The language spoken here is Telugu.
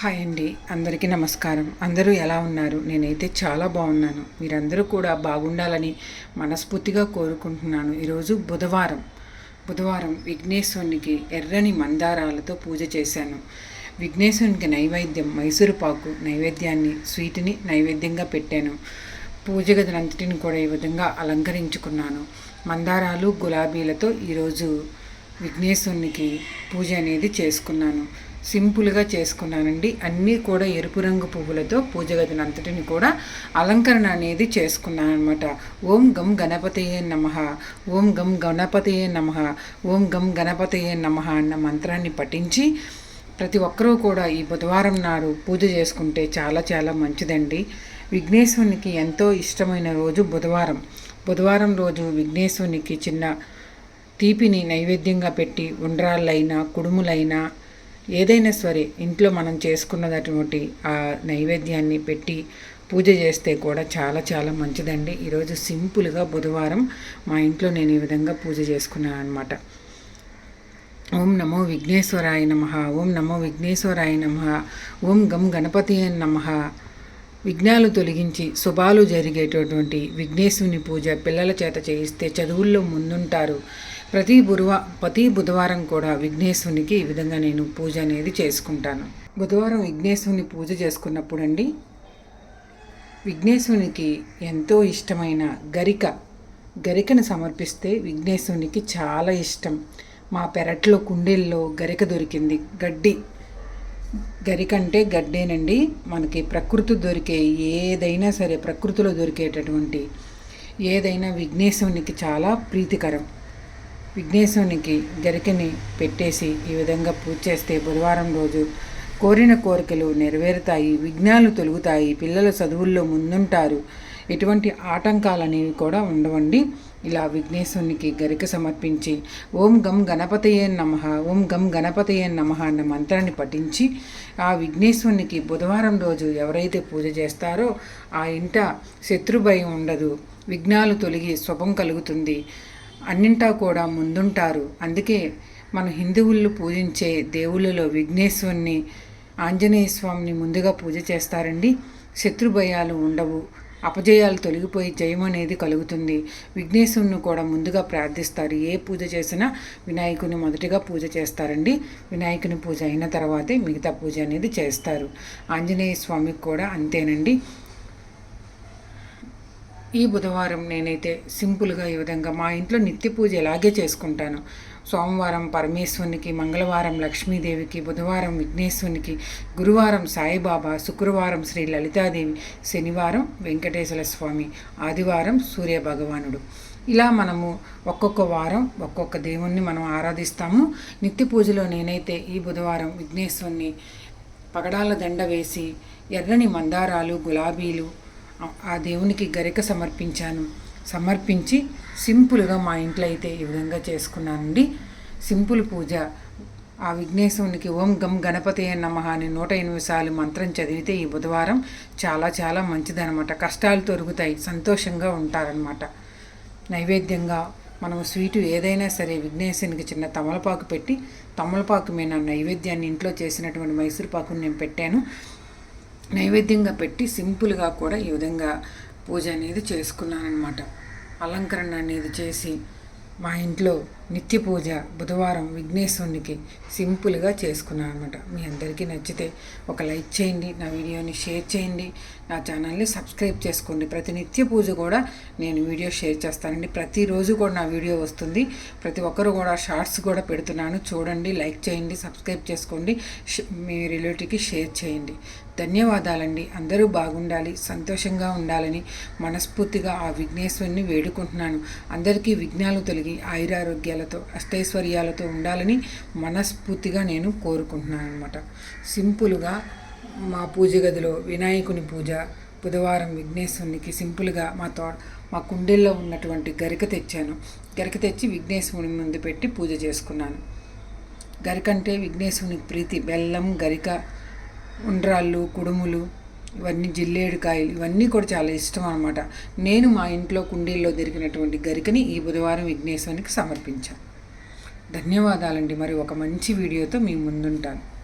హాయ్ అండి. అందరికీ నమస్కారం. అందరూ ఎలా ఉన్నారు? నేనైతే చాలా బాగున్నాను. మీరందరూ కూడా బాగుండాలని మనస్ఫూర్తిగా కోరుకుంటున్నాను. ఈరోజు బుధవారం. బుధవారం విఘ్నేశ్వరునికి ఎర్రని మందారాలతో పూజ చేశాను. విఘ్నేశ్వరునికి నైవేద్యం మైసూరు పాకు నైవేద్యాన్ని స్వీట్ని నైవేద్యంగా పెట్టాను. పూజ గదినంతటిని కూడా ఈ విధంగా అలంకరించుకున్నాను. మందారాలు గులాబీలతో ఈరోజు విఘ్నేశ్వరునికి పూజ అనేది చేసుకున్నాను. సింపుల్గా చేసుకున్నానండి. అన్నీ కూడా ఎరుపు రంగు పువ్వులతో పూజ గదిని అంతటిని కూడా అలంకరణ అనేది చేసుకున్నాను అనమాట ఓం గం గణపతయే నమ. ఓం గం గణపతయే నమ. ఓం గం గణపతయే నమ అన్న మంత్రాన్ని పఠించి ప్రతి ఒక్కరూ కూడా ఈ బుధవారం నాడు పూజ చేసుకుంటే చాలా చాలా మంచిదండి. విఘ్నేశ్వరునికి ఎంతో ఇష్టమైన రోజు బుధవారం. బుధవారం రోజు విఘ్నేశ్వరునికి చిన్న తీపిని నైవేద్యంగా పెట్టి ఉండ్రాళ్ళైనా కుడుములైనా ఏదైనా సరే ఇంట్లో మనం చేసుకున్నటువంటి ఆ నైవేద్యాన్ని పెట్టి పూజ చేస్తే కూడా చాలా చాలా మంచిదండి. ఈరోజు సింపుల్గా బుధవారం మా ఇంట్లో నేను ఈ విధంగా పూజ చేసుకున్నాను అనమాట ఓం నమో విఘ్నేశ్వరాయ నమ ఓం నమో విఘ్నేశ్వరాయ నమ ఓం గం గణపతి నమ. విఘ్నాలు తొలగించి శుభాలు జరిగేటటువంటి విఘ్నేశ్వరుని పూజ పిల్లల చేత చేయిస్తే చదువుల్లో ముందుంటారు. ప్రతి బురువ ప్రతి బుధవారం కూడా విఘ్నేశ్వరునికి ఈ విధంగా నేను పూజ అనేది చేసుకుంటాను. బుధవారం విఘ్నేశ్వరుని పూజ చేసుకున్నప్పుడు అండి విఘ్నేశ్వరునికి ఎంతో ఇష్టమైన గరిక గరికను సమర్పిస్తే విఘ్నేశ్వరునికి చాలా ఇష్టం. మా పెరట్లో కుండీల్లో గరిక దొరికింది. గడ్డి గరికంటే గడ్డేనండి. మనకి ప్రకృతి దొరికే ఏదైనా సరే ప్రకృతిలో దొరికేటటువంటి ఏదైనా విఘ్నేశ్వరునికి చాలా ప్రీతికరం. విఘ్నేశ్వరునికి గరికని పెట్టేసి ఈ విధంగా పూజ చేస్తే బుధవారం రోజు కోరిన కోరికలు నెరవేరుతాయి విఘ్నాలు తొలుగుతాయి పిల్లల చదువుల్లో ముందుంటారు. ఎటువంటి ఆటంకాలు అనేవి కూడా ఉండవండి. ఇలా విఘ్నేశ్వరునికి గరిక సమర్పించి ఓం గం గణపతయే నమ ఓం గం గణపతయే నమ అన్న మంత్రాన్ని పఠించి ఆ విఘ్నేశ్వరునికి బుధవారం రోజు ఎవరైతే పూజ చేస్తారో ఆ ఇంట శత్రుభయం ఉండదు. విఘ్నాలు తొలగి శుభం కలుగుతుంది. అన్నింటా కూడా ముందుంటారు. అందుకే మన హిందువులు పూజించే దేవుళ్ళలో విఘ్నేశ్వరుని ఆంజనేయ స్వామిని ముందుగా పూజ చేస్తారండి. శత్రుభయాలు ఉండవు. అపజయాలు తొలగిపోయి జయం అనేది కలుగుతుంది. విఘ్నేశ్వరుని కూడా ముందుగా ప్రార్థిస్తారు. ఏ పూజ చేసినా వినాయకుని మొదటిగా పూజ చేస్తారండి. వినాయకుని పూజ అయిన తర్వాతే మిగతా పూజ అనేది చేస్తారు. ఆంజనేయ స్వామికి కూడా అంతేనండి. ఈ బుధవారం నేనైతే సింపుల్గా ఈ విధంగా మా ఇంట్లో నిత్య పూజ ఇలాగే చేసుకుంటాను. సోమవారం పరమేశ్వరునికి మంగళవారం లక్ష్మీదేవికి బుధవారం విఘ్నేశ్వరునికి గురువారం సాయిబాబా శుక్రవారం శ్రీ లలితాదేవి శనివారం వెంకటేశ్వర స్వామి ఆదివారం సూర్య భగవానుడు. ఇలా మనము ఒక్కొక్క వారం ఒక్కొక్క దేవుణ్ణి మనం ఆరాధిస్తాము. నిత్య పూజలో నేనైతే ఈ బుధవారం విఘ్నేశ్వరుని పగడాల దండ వేసి ఎర్రని మందారాలు గులాబీలు ఆ దేవునికి గరిక సమర్పించాను. సమర్పించి సింపుల్గా మా ఇంట్లో అయితే ఈ విధంగా చేసుకున్నానండి. సింపుల్ పూజ. ఆ విఘ్నేశ్వరునికి ఓం గం గణపతి నమ అని నూట ఎనిమిది సార్లు మంత్రం చదివితే ఈ బుధవారం చాలా చాలా మంచిదనమాట కష్టాలు తొరుగుతాయి. సంతోషంగా ఉంటారనమాట నైవేద్యంగా మనం స్వీటు ఏదైనా సరే విఘ్నేశ్వరునికి చిన్న తమలపాకు పెట్టి తమలపాకు మీద నైవేద్యాన్ని ఇంట్లో చేసినటువంటి మైసూరు పాకుని నేను పెట్టాను. నైవేద్యంగా పెట్టి సింపుల్గా కూడా ఈ విధంగా పూజ అనేది చేసుకున్నానమాట అలంకరణ అనేది చేసి మా ఇంట్లో నిత్య పూజ బుధవారం విఘ్నేశ్వరునికి సింపుల్గా చేసుకున్నాను అనమాట మీ అందరికీ నచ్చితే ఒక లైక్ చేయండి నా వీడియోని షేర్ చేయండి నా ఛానల్ని సబ్స్క్రైబ్ చేసుకోండి. ప్రతి నిత్య పూజ కూడా నేను వీడియో షేర్ చేస్తానండి. ప్రతిరోజు కూడా నా వీడియో వస్తుంది. ప్రతి ఒక్కరు కూడా షార్ట్స్ కూడా పెడుతున్నాను. చూడండి లైక్ చేయండి సబ్స్క్రైబ్ చేసుకోండి మీ రిలేటివ్కి షేర్ చేయండి. ధన్యవాదాలండి. అందరూ బాగుండాలి సంతోషంగా ఉండాలని మనస్ఫూర్తిగా ఆ విఘ్నేశ్వరుని వేడుకుంటున్నాను. అందరికీ విఘ్నాలు తొలగి ఆయురారోగ్యాలతో అష్టైశ్వర్యాలతో ఉండాలని మనస్ఫూర్తిగా నేను కోరుకుంటున్నాను అనమాట సింపుల్గా మా పూజ గదిలో వినాయకుని పూజ బుధవారం విఘ్నేశ్వరునికి సింపుల్గా మా తో మా కుండీల్లో ఉన్నటువంటి గరిక తెచ్చాను. గరిక తెచ్చి విఘ్నేశ్వరుని ముందు పెట్టి పూజ చేసుకున్నాను. గరికంటే విఘ్నేశ్వరునికి ప్రీతి బెల్లం గరిక ఉండ్రాళ్ళు కుడుములు ఇవన్నీ జిల్లేడుకాయలు ఇవన్నీ కూడా చాలా ఇష్టం అనమాట నేను మా ఇంట్లో కుండీల్లో దొరికినటువంటి గరికని ఈ బుధవారం విఘ్నేశ్వరునికి సమర్పించాను. ధన్యవాదాలండి. మరి ఒక మంచి వీడియోతో మీ ముందుంటాను.